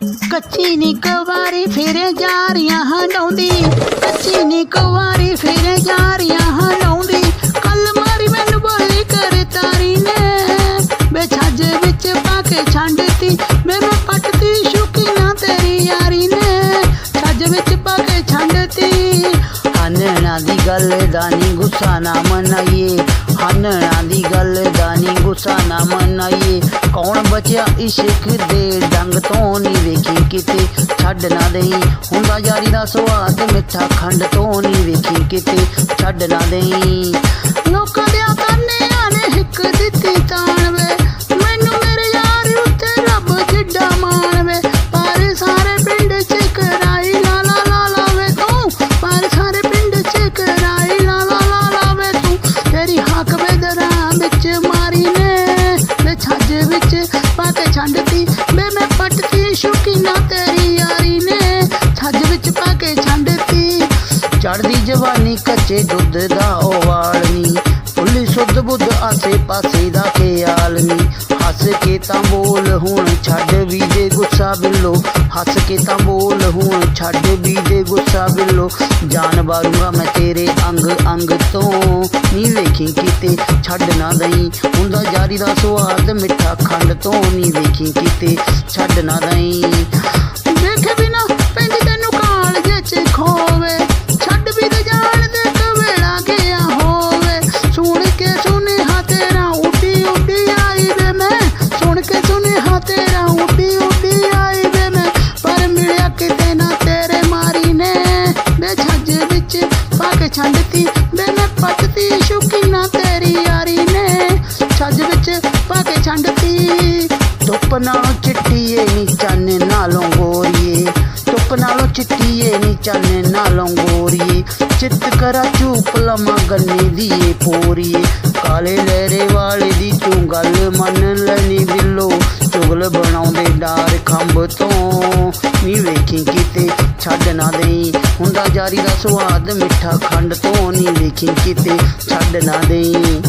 ਕੱਚੀ ਨੀ ਕੁਵਾਰੀ ਫਿਰੇ ਜਾਰੀਆਂ ਹੰਡਾਉਂਦੀ। ਕੱਚੀ ਨੀ ਕੁਵਾਰੀ ਫਿਰੇ ਜਾਰੀਆਂ ਹੰਡਾਉਂਦੀ। ਕੱਲ ਮਾਰੀ ਮੈਨੂੰ ਬੋਲੀ ਕਰ ਤਾਰੀ ਨੇ। ਬੇ ਛੱਜ ਵਿੱਚ ਪਾ ਕੇ ਛੰਡਤੀ ਮੈਂ ਮੈਂ ਪੱਟਦੀ ਸ਼ੁਕੀਨਾ ਤੇਰੀ ਯਾਰੀ ਨੇ। ਛੱਜ ਵਿੱਚ ਪਾ ਕੇ ਛੰਡਤੀ ਹਨਣਾ ਦੀ ਗੱਲ ਦਾ ਨੀ ਗੁੱਸਾ ਨਾ ਮਨਾਈਏ। ਹਨਣਾ ਦੀ ਗੱਲ ਦਾ ਨੀ ਗੁੱਸਾ ਨਾ ਮਨਾਈਏ। ਕੌਣ ਬਚਿਆ ਇਸ਼ਕ ਦੇ ਡੰਗ ਤੋਂ ਨੀ ਵੇਖੀ ਕਿਤੇ? ਛੱਡ ਨਾ ਦੇਈ। ਹੁੰਦਾ ਯਾਰੀ ਦਾ ਸਵਾਦ ਮਿੱਠਾ ਖੰਡ ਤੋਂ ਨੀ ਵੇਖੀ ਕਿਤੇ? ਛੱਡ ਨਾ ਦੇਈ। ਲੋਕਾਂ ਦੇ ਤਾਨਿਆਂ ਨੇ ਹਿੱਕ ਦਿੱਤੀ ਤਾਣ ਵੇ। ਵਿੱਚ ਪਾ ਕੇ ਛੰਡਤੀ। ਬੇ ਮੈਂ ਪੱਟਤੀ, ਸ਼ੁਕੀਨਾ ਤੇਰੀ ਯਾਰੀ ਨੇ। ਛੱਜ ਵਿੱਚ ਪਾ ਕੇ ਛੰਡਤੀ। ਚੜਦੀ ਜਵਾਨੀ ਕੱਚੇ ਦੁੱਧ ਦਾ ਉਹ ਵਾਲਨੀ ਫੁੱਲੀ ਸੁੱਧ ਬੁੱਧ ਆਸੇ ਪਾਸੇ ਦਾ ਖਿਆਲ ਨੀ। ਹੱਸ ਕੇ ਤਾਂ ਬੋਲ ਹੁਣ ਛੱਡ ਵੀ ਗੁੱਸਾ ਬਿੱਲੋ, ਹੱਸ ਕੇ ਤਾਂ ਬੋਲ ਹੁਣ ਛੱਡ ਵੀ ਦੇ ਗੁੱਸਾ ਬਿੱਲੋ। ਜਾਨ ਬਾਰੂਗਾ ਮੈਂ ਤੇਰੇ ਅੰਗ ਅੰਗ ਤੋਂ। ਨੀ ਵੇਖੀ ਕਿਤੇ ਛੱਡ ਨਾ ਦਈ, ਹੁੰਦਾ ਜਾਰੀ ਦਾ ਸਵਾਦ ਮਿੱਠਾ ਖੰਡ ਤੋਂ। ਨੀ ਵੇਖੀ ਕਿਤੇ ਛੱਡ ਨਾ ਦਈ। ਵੇ ਮੈਂ ਪੱਟਤੀ ਸ਼ੁਕੀਨਾ ਤੇਰੀ ਯਾਰੀ ਨੇ ਛੱਜ ਵਿੱਚ ਪਾ ਕੇ ਛੰਡਤੀ ਧੁੱਪ ਨਾਲੋਂ ਚਿੱਟੀ ਏ ਨੀ ਚਾਨੇ, ਨਾਲੋਂ ਗੋਰੀਏ। ਧੁੱਪ ਨਾਲੋਂ ਚਿੱਟੀ ਏ ਨੀ ਚਾਨੇ, ਨਾਲੋਂ ਗੋਰੀਏ। ਚਿੱਤ ਕਰਾ ਚੂਪ ਲਮਾ ਗੰਨੇ ਦੀ ਏ ਪੋਰੀਏ। ਕਾਲੇ ਲਹਿਰੇ ਵਾਲੇ ਦੀ ਤੂੰ ਗੱਲ ਮੰਨ ਲੈਣੀ ਬਿੱਲੋ। ਚੁਗਲ ਬਣਾਉਂਦੇ ਡਾਰ ਖੰਭ ਤੋਂ। ਨੀ ਵੇਖੀ ਕਿਤੇ ਛੱਡ ਨਾ ਦੇਈ। ਹੁੰਦਾ ਜਾਰੀ ਦਾ ਸੁਆਦ ਮਿੱਠਾ ਖੰਡ ਤੋਂ ਨੀ ਵੇਖੀ ਕਿਤੇ। ਛੱਡ ਨਾ ਦੇਈ।